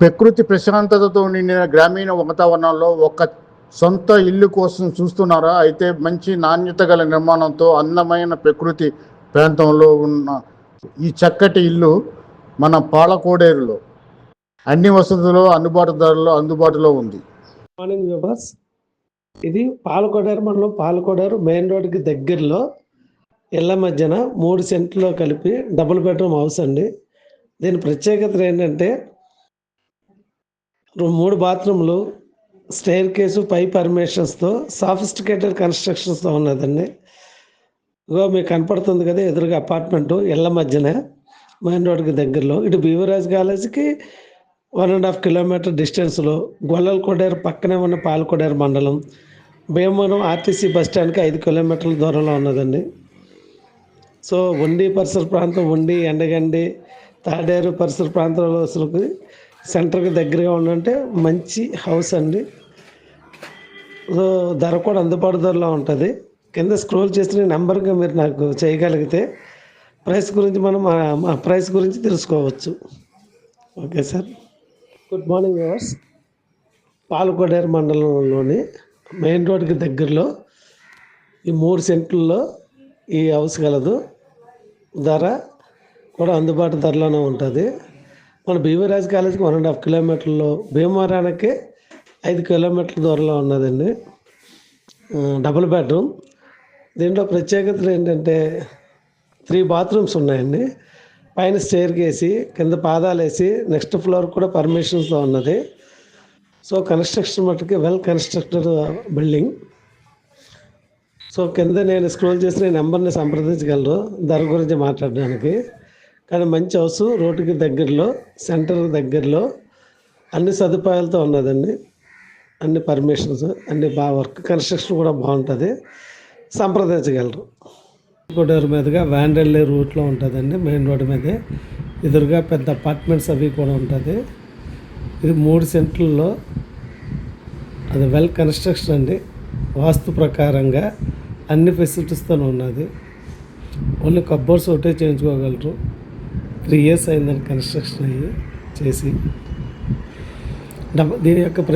ప్రకృతి ప్రశాంతతతో నిండిన గ్రామీణ వాతావరణంలో ఒక సొంత ఇల్లు కోసం చూస్తున్నారా? అయితే మంచి నాణ్యత గల నిర్మాణంతో అందమైన ప్రకృతి ప్రాంతంలో ఉన్న ఈ చక్కటి ఇల్లు మన పాలకోడేరులో. అన్ని వసతులు అందుబాటు ధరలో అందుబాటులో ఉంది. మార్నింగ్ వ్యూవర్స్ ఇది పాలకోడేరు మండలం పాలకోడేరు మెయిన్ రోడ్కి దగ్గరలో ఇళ్ళ మధ్యన మూడు సెంట్లో కలిపి డబుల్ బెడ్రూమ్ హౌస్ అండి. దీని ప్రత్యేకత ఏంటంటే మూడు బాత్రూమ్లు స్టైర్ కేసు పై పర్మిషన్స్తో సాఫిస్టికేటెడ్ కన్స్ట్రక్షన్స్తో ఉన్నదండి. ఇగో మీకు కనపడుతుంది కదా ఎదురుగా అపార్ట్మెంటు ఇళ్ళ మధ్యన మెయిన్ రోడ్కి దగ్గరలో. ఇటు భీమరాజ్ కాలేజీకి వన్ అండ్ హాఫ్ కిలోమీటర్ డిస్టెన్స్లో గొల్లల కొడేరు పక్కనే ఉన్న పాలకొడేరు మండలం భీమవరం ఆర్టీసీ బస్ స్టాండ్కి ఐదు కిలోమీటర్ల దూరంలో ఉన్నదండి. సో ఉండి పరిసర ప్రాంతం ఉండి ఎండగండి తాడేరు పరిసర ప్రాంతంలో అసలు సెంటర్కి దగ్గరగా ఉండంటే మంచి హౌస్ అండి. సో ధర కూడా అందుబాటు ధరలో ఉంటుంది. కింద స్క్రోల్ చేసిన నెంబర్గా మీరు నాకు చేయగలిగితే ప్రైస్ గురించి మనం ఆ- మా ప్రైస్ గురించి తెలుసుకోవచ్చు. Okay sir. Good morning viewers. Palakoderu మండలంలోని మెయిన్ రోడ్కి దగ్గరలో ఈ మూడు సెంట్లలో ఈ హౌస్ కలదు ధర కూడా అందుబాటు ధరలోనే ఉంటుంది. మన భీమరాజు కాలేజ్కి వన్ అండ్ హాఫ్ కిలోమీటర్లో. భీమవరానికి ఐదు కిలోమీటర్ల దూరంలో ఉన్నదండి. డబుల్ బెడ్రూమ్ దీంట్లో ప్రత్యేకతలు ఏంటంటే త్రీ బాత్రూమ్స్ ఉన్నాయండి. పైన స్టేర్ వేసి కింద పాదాలు వేసి నెక్స్ట్ ఫ్లోర్ కూడా పర్మిషన్స్లో ఉన్నది. సో కన్స్ట్రక్షన్ మట్టుకి వెల్ కన్స్ట్రక్టెడ్ బిల్డింగ్ సో కింద నేను స్క్రోల్ చేసిన నెంబర్ని సంప్రదించగలరు. ధర గురించి మాట్లాడడానికి. కానీ మంచి హౌస్ రోడ్డుకి దగ్గరలో సెంటర్ దగ్గరలో అన్ని సదుపాయాలతో ఉన్నదండి. అన్ని పర్మిషన్స్ అన్ని బాగా వర్క్ కన్స్ట్రక్షన్ కూడా బాగుంటుంది. సంప్రదించగలరు. కొడేరు మీదుగా వ్యాన్ వెళ్ళే రూట్లో ఉంటుందండి మెయిన్ రోడ్డు మీదే. ఎదురుగా పెద్ద అపార్ట్మెంట్స్ అవి కూడా ఉంటుంది. ఇది మూడు సెంట్లలో అది వెల్ కన్స్ట్రక్షన్ అండి. వాస్తు ప్రకారంగా అన్ని ఫెసిలిటీస్తోనే ఉన్నది. ఓన్లీ కబ్బర్స్ ఒకటే చేయించుకోగలరు. త్రీ ఇయర్స్ అయిందండి కన్స్ట్రక్షన్ అయ్యి చేసి. డబ దీని యొక్క ప్ర